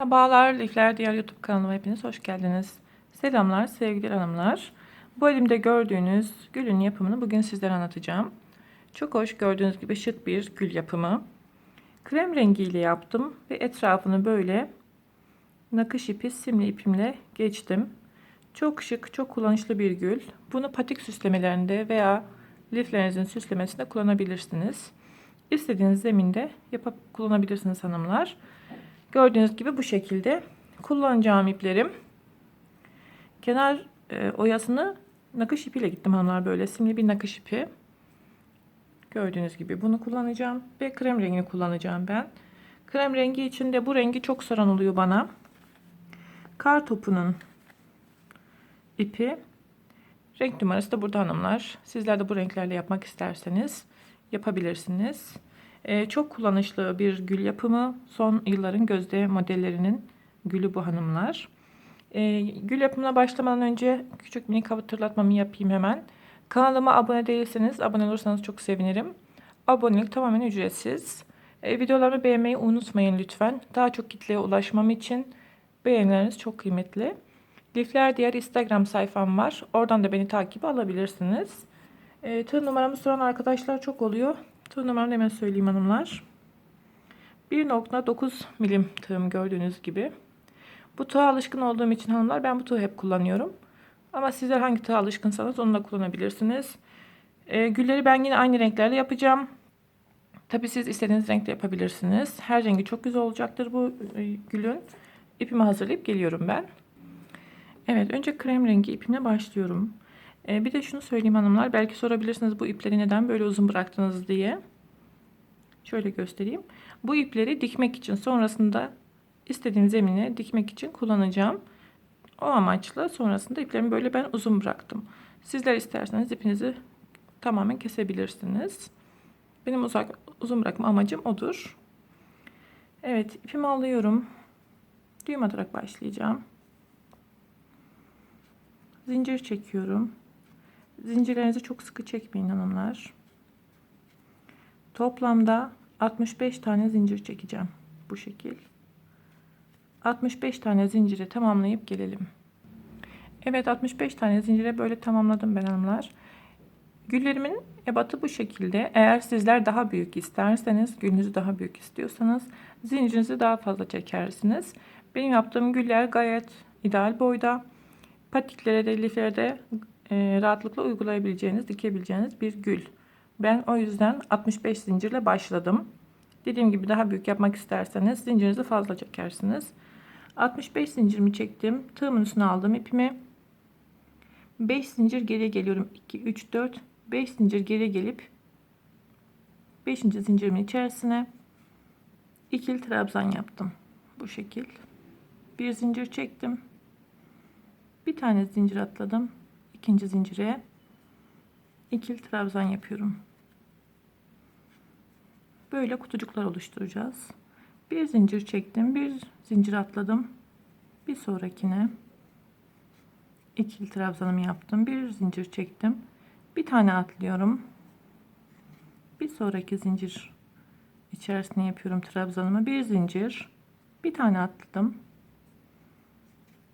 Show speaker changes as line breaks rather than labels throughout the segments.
Merhabalar, Lifler Diğer YouTube kanalıma hepiniz hoş geldiniz. Selamlar sevgili hanımlar. Bu elimde gördüğünüz gülün yapımını bugün sizlere anlatacağım. Çok hoş gördüğünüz gibi şık bir gül yapımı. Krem rengiyle yaptım ve etrafını böyle nakış ipi simli ipimle geçtim. Çok şık, çok kullanışlı bir gül. Bunu patik süslemelerinde veya liflerinizin süslemesinde kullanabilirsiniz. İstediğiniz zeminde yapıp kullanabilirsiniz hanımlar. Gördüğünüz gibi bu şekilde kullanacağım iplerim. Kenar e, oyasını nakış ipiyle gittim hanımlar böyle simli bir nakış ipi. Gördüğünüz gibi bunu kullanacağım ve krem rengini kullanacağım ben. Krem rengi için de bu rengi çok saran oluyor bana. Kar topunun ipi. Renk numarası da burada hanımlar. Sizler de bu renklerle yapmak isterseniz yapabilirsiniz. Ee, çok kullanışlı bir gül yapımı. Son yılların gözde modellerinin gülü bu hanımlar. Ee, gül yapımına başlamadan önce küçük minik hatırlatmamı yapayım hemen. Kanalıma abone değilseniz abone olursanız çok sevinirim. Abonelik tamamen ücretsiz. Ee, videolarımı beğenmeyi unutmayın lütfen. Daha çok kitleye ulaşmam için beğenileriniz çok kıymetli. Lifler diğer Instagram sayfam var. Oradan da beni takip alabilirsiniz. E, tığ numaramı soran arkadaşlar çok oluyor. Tığ numaramı hemen söyleyeyim hanımlar. 1.9 milim tığım gördüğünüz gibi. Bu tığa alışkın olduğum için hanımlar ben bu tığı hep kullanıyorum. Ama sizler hangi tığa alışkınsanız onu da kullanabilirsiniz. E, gülleri ben yine aynı renklerle yapacağım. Tabi siz istediğiniz renkte yapabilirsiniz. Her rengi çok güzel olacaktır bu e, gülün. İpimi hazırlayıp geliyorum ben. Evet önce krem rengi ipimle başlıyorum. Ee, bir de şunu söyleyeyim hanımlar. Belki sorabilirsiniz bu ipleri neden böyle uzun bıraktınız diye. Şöyle göstereyim. Bu ipleri dikmek için sonrasında istediğim zemine dikmek için kullanacağım. O amaçla sonrasında iplerimi böyle ben uzun bıraktım. Sizler isterseniz ipinizi tamamen kesebilirsiniz. Benim uzak uzun bırakma amacım odur. Evet ipimi alıyorum. Düğüm atarak başlayacağım. Zincir çekiyorum. Zincirlerinizi çok sıkı çekmeyin hanımlar. Toplamda 65 tane zincir çekeceğim. Bu şekil. 65 tane zinciri tamamlayıp gelelim. Evet 65 tane zincire böyle tamamladım ben hanımlar. Güllerimin ebatı bu şekilde. Eğer sizler daha büyük isterseniz, gülünüzü daha büyük istiyorsanız zincirinizi daha fazla çekersiniz. Benim yaptığım güller gayet ideal boyda. Patiklere de liflere de e, rahatlıkla uygulayabileceğiniz, dikebileceğiniz bir gül. Ben o yüzden 65 zincirle başladım. Dediğim gibi daha büyük yapmak isterseniz zincirinizi fazla çekersiniz. 65 zincirimi çektim. Tığımın üstüne aldım ipimi. 5 zincir geriye geliyorum. 2, 3, 4, 5 zincir geriye gelip 5. zincirimin içerisine ikili trabzan yaptım. Bu şekil. Bir zincir çektim. Bir tane zincir atladım ikinci zincire ikili trabzan yapıyorum. Böyle kutucuklar oluşturacağız. Bir zincir çektim, bir zincir atladım. Bir sonrakine ikili trabzanımı yaptım. Bir zincir çektim. Bir tane atlıyorum. Bir sonraki zincir içerisine yapıyorum trabzanımı. Bir zincir, bir tane atladım.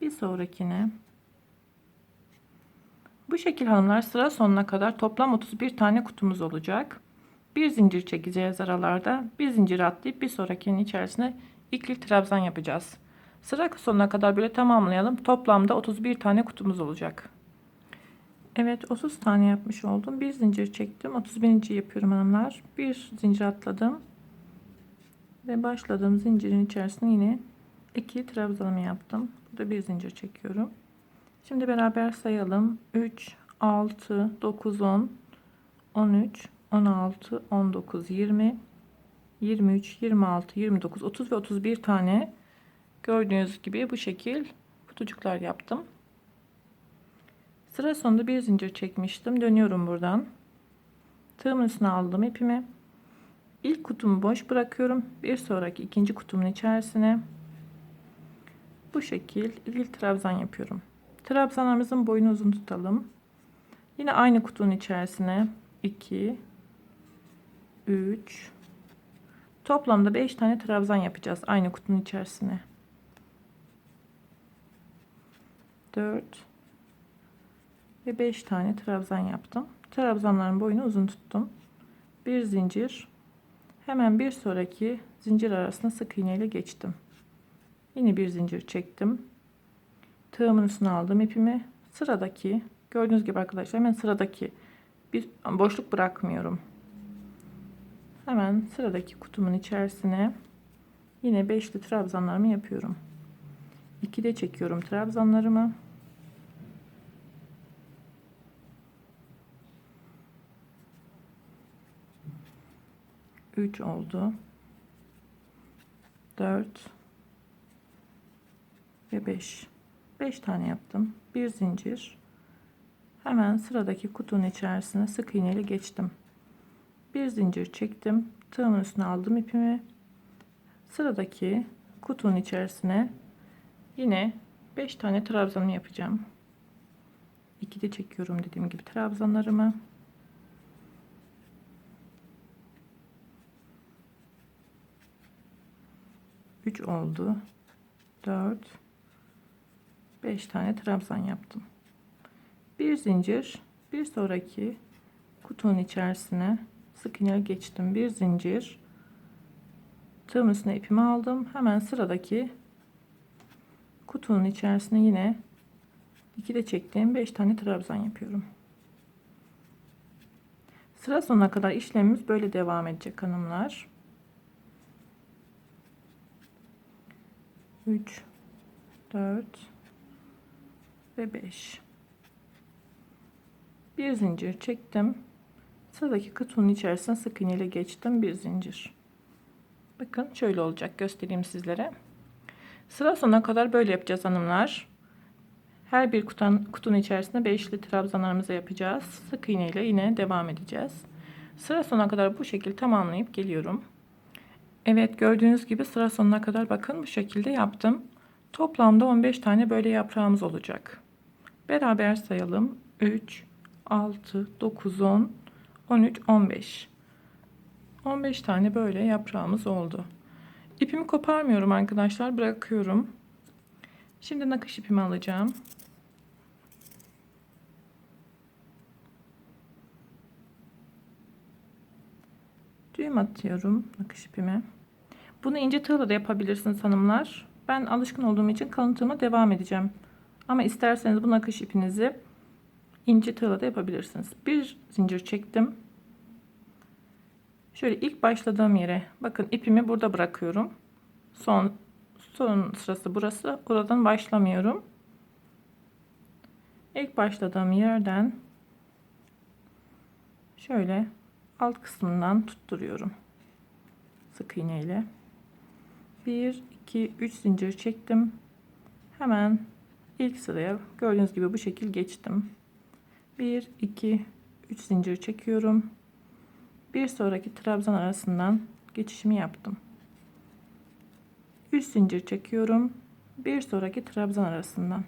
Bir sonrakine bu şekil hanımlar sıra sonuna kadar toplam 31 tane kutumuz olacak. Bir zincir çekeceğiz aralarda. Bir zincir atlayıp bir sonrakinin içerisine ikili trabzan yapacağız. Sıra sonuna kadar böyle tamamlayalım. Toplamda 31 tane kutumuz olacak. Evet 30 tane yapmış oldum. Bir zincir çektim. 31. yapıyorum hanımlar. Bir zincir atladım. Ve başladığım zincirin içerisine yine iki trabzanımı yaptım. Burada bir zincir çekiyorum. Şimdi beraber sayalım. 3, 6, 9, 10, 13, 16, 19, 20, 23, 26, 29, 30 ve 31 tane gördüğünüz gibi bu şekil kutucuklar yaptım. Sıra sonunda bir zincir çekmiştim. Dönüyorum buradan. Tığımın üstüne aldım ipimi. İlk kutumu boş bırakıyorum. Bir sonraki ikinci kutumun içerisine bu şekil ilk trabzan yapıyorum. Trabzanlarımızın boyunu uzun tutalım. Yine aynı kutunun içerisine 2 3 toplamda 5 tane trabzan yapacağız aynı kutunun içerisine. 4 ve 5 tane trabzan yaptım. Trabzanların boyunu uzun tuttum. Bir zincir. Hemen bir sonraki zincir arasına sık iğne ile geçtim. Yine bir zincir çektim. Tığımın üstüne aldım ipimi. Sıradaki gördüğünüz gibi arkadaşlar hemen sıradaki bir boşluk bırakmıyorum. Hemen sıradaki kutumun içerisine yine beşli trabzanlarımı yapıyorum. 2'de çekiyorum trabzanlarımı. Üç oldu. Dört ve beş. Beş tane yaptım. Bir zincir. Hemen sıradaki kutunun içerisine sık iğneyle geçtim. Bir zincir çektim. Tığımın üstüne aldım ipimi. Sıradaki kutunun içerisine Yine 5 tane trabzanımı yapacağım. 2 de çekiyorum dediğim gibi trabzanlarımı. Üç oldu. 4 5 tane trabzan yaptım. Bir zincir bir sonraki kutunun içerisine sık iğne geçtim. Bir zincir tığım üstüne ipimi aldım. Hemen sıradaki kutunun içerisine yine 2 de çektiğim 5 tane trabzan yapıyorum. Sıra sonuna kadar işlemimiz böyle devam edecek hanımlar. 3 4 ve 5 bir zincir çektim sıradaki kutunun içerisine sık iğne ile geçtim bir zincir bakın şöyle olacak göstereyim sizlere Sıra sonuna kadar böyle yapacağız hanımlar. Her bir kutan, kutunun içerisinde beşli trabzanlarımızı yapacağız. Sık iğne ile yine devam edeceğiz. Sıra sonuna kadar bu şekilde tamamlayıp geliyorum. Evet gördüğünüz gibi sıra sonuna kadar bakın bu şekilde yaptım. Toplamda 15 tane böyle yaprağımız olacak. Beraber sayalım. 3, 6, 9, 10, 13, 15. 15 tane böyle yaprağımız oldu. İpimi koparmıyorum arkadaşlar. Bırakıyorum. Şimdi nakış ipimi alacağım. Düğüm atıyorum nakış ipime. Bunu ince tığla da yapabilirsiniz hanımlar. Ben alışkın olduğum için kalın tığıma devam edeceğim. Ama isterseniz bu nakış ipinizi ince tığla da yapabilirsiniz. Bir zincir çektim. Şöyle ilk başladığım yere bakın ipimi burada bırakıyorum. Son son sırası burası. Buradan başlamıyorum. İlk başladığım yerden şöyle alt kısmından tutturuyorum. Sık iğne ile. 1 2 3 zincir çektim. Hemen ilk sıraya gördüğünüz gibi bu şekil geçtim. 1 2 3 zincir çekiyorum bir sonraki trabzan arasından geçişimi yaptım. 3 zincir çekiyorum. Bir sonraki trabzan arasından.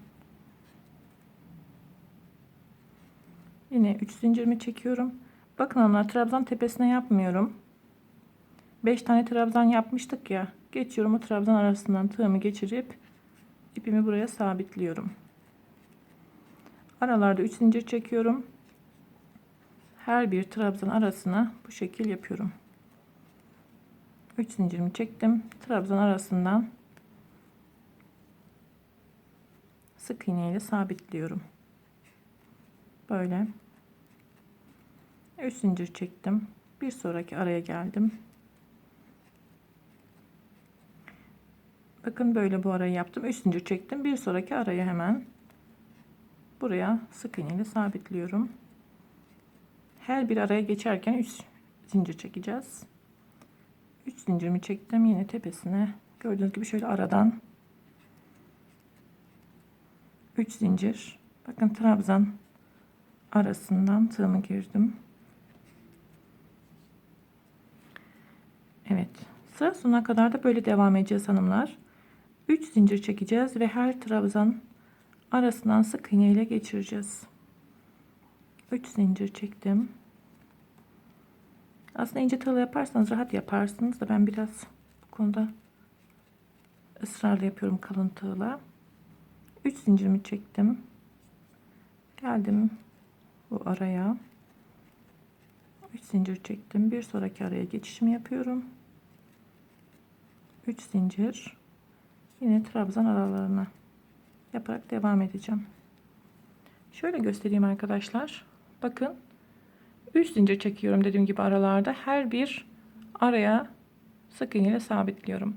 Yine 3 zincirimi çekiyorum. Bakın hanımlar trabzan tepesine yapmıyorum. 5 tane trabzan yapmıştık ya. Geçiyorum o trabzan arasından tığımı geçirip ipimi buraya sabitliyorum. Aralarda 3 zincir çekiyorum her bir trabzan arasına bu şekil yapıyorum. 3 zincirimi çektim. Trabzan arasından sık iğne ile sabitliyorum. Böyle 3 zincir çektim. Bir sonraki araya geldim. Bakın böyle bu arayı yaptım. 3 zincir çektim. Bir sonraki araya hemen buraya sık iğne ile sabitliyorum. Her bir araya geçerken 3 zincir çekeceğiz. 3 zincirimi çektim. Yine tepesine gördüğünüz gibi şöyle aradan 3 zincir. Bakın trabzan arasından tığımı girdim. Evet. Sıra sonuna kadar da böyle devam edeceğiz hanımlar 3 zincir çekeceğiz ve her trabzan arasından sık iğne ile geçireceğiz 3 zincir çektim. Aslında ince tığla yaparsanız rahat yaparsınız da ben biraz bu konuda ısrarla yapıyorum kalın tığla. 3 zincirimi çektim. Geldim bu araya. 3 zincir çektim. Bir sonraki araya geçişimi yapıyorum. 3 zincir. Yine trabzan aralarına yaparak devam edeceğim. Şöyle göstereyim arkadaşlar. Bakın 3 zincir çekiyorum dediğim gibi aralarda. Her bir araya sık iğne ile sabitliyorum.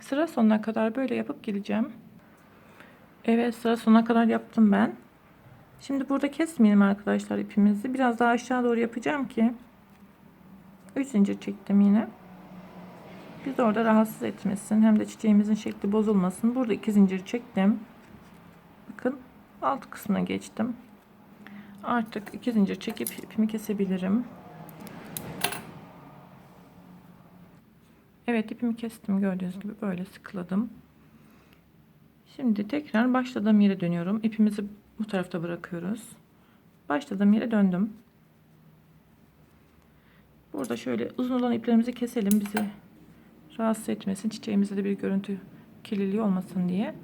Sıra sonuna kadar böyle yapıp geleceğim. Evet sıra sonuna kadar yaptım ben. Şimdi burada kesmeyelim arkadaşlar ipimizi. Biraz daha aşağı doğru yapacağım ki 3 zincir çektim yine. Biz orada rahatsız etmesin. Hem de çiçeğimizin şekli bozulmasın. Burada 2 zincir çektim. Bakın alt kısmına geçtim. Artık 2 zincir çekip ipimi kesebilirim. Evet ipimi kestim gördüğünüz gibi böyle sıkıladım. Şimdi tekrar başladığım yere dönüyorum. İpimizi bu tarafta bırakıyoruz. Başladığım yere döndüm. Burada şöyle uzun olan iplerimizi keselim bizi rahatsız etmesin. Çiçeğimizde de bir görüntü kirliliği olmasın diye.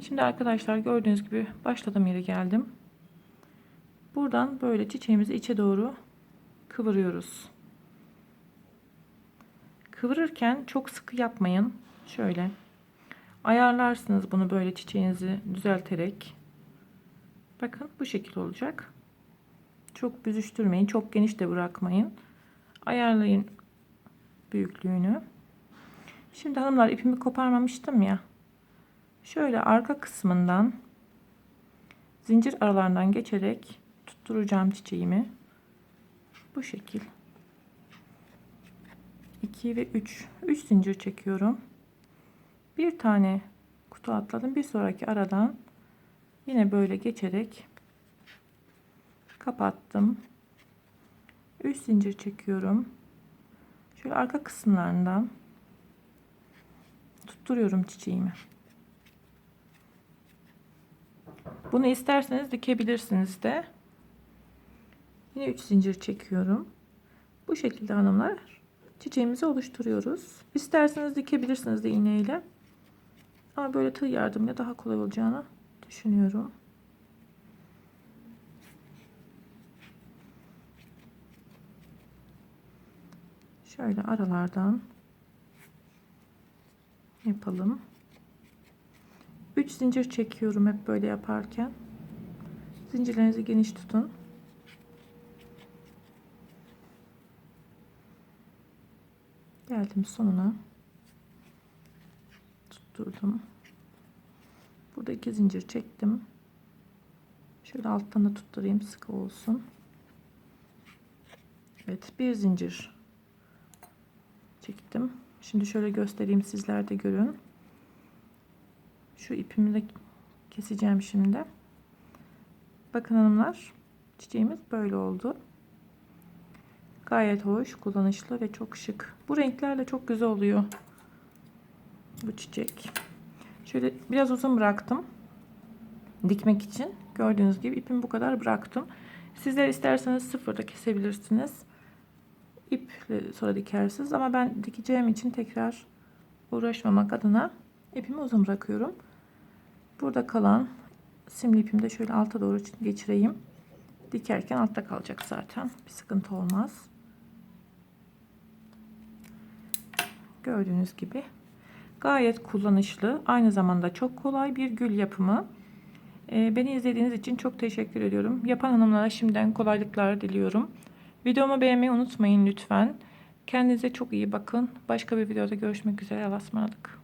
Şimdi arkadaşlar gördüğünüz gibi başladığım yere geldim. Buradan böyle çiçeğimizi içe doğru kıvırıyoruz. Kıvırırken çok sıkı yapmayın. Şöyle ayarlarsınız bunu böyle çiçeğinizi düzelterek. Bakın bu şekil olacak. Çok büzüştürmeyin. Çok geniş de bırakmayın. Ayarlayın büyüklüğünü. Şimdi hanımlar ipimi koparmamıştım ya. Şöyle arka kısmından zincir aralarından geçerek tutturacağım çiçeğimi. Bu şekil. 2 ve 3. 3 zincir çekiyorum. Bir tane kutu atladım. Bir sonraki aradan yine böyle geçerek kapattım. 3 zincir çekiyorum. Şöyle arka kısımlarından tutturuyorum çiçeğimi. Bunu isterseniz dikebilirsiniz de. Yine 3 zincir çekiyorum. Bu şekilde hanımlar çiçeğimizi oluşturuyoruz. İsterseniz dikebilirsiniz de iğneyle. Ama böyle tığ yardımıyla daha kolay olacağını düşünüyorum. Şöyle aralardan yapalım. 3 zincir çekiyorum hep böyle yaparken. Zincirlerinizi geniş tutun. Geldim sonuna. Tutturdum. Burada iki zincir çektim. Şöyle alttan da tutturayım sıkı olsun. Evet bir zincir çektim. Şimdi şöyle göstereyim sizler de görün. Şu ipimi de keseceğim şimdi. Bakın hanımlar çiçeğimiz böyle oldu. Gayet hoş, kullanışlı ve çok şık. Bu renklerle çok güzel oluyor bu çiçek. Şöyle biraz uzun bıraktım. Dikmek için. Gördüğünüz gibi ipimi bu kadar bıraktım. Sizler isterseniz sıfırda kesebilirsiniz. İple sonra dikersiniz. Ama ben dikeceğim için tekrar uğraşmamak adına ipimi uzun bırakıyorum. Burada kalan simli ipimi de şöyle alta doğru geçireyim. Dikerken altta kalacak zaten. Bir sıkıntı olmaz. Gördüğünüz gibi gayet kullanışlı. Aynı zamanda çok kolay bir gül yapımı. Ee, beni izlediğiniz için çok teşekkür ediyorum. Yapan hanımlara şimdiden kolaylıklar diliyorum. Videomu beğenmeyi unutmayın lütfen. Kendinize çok iyi bakın. Başka bir videoda görüşmek üzere. Allah'a ısmarladık.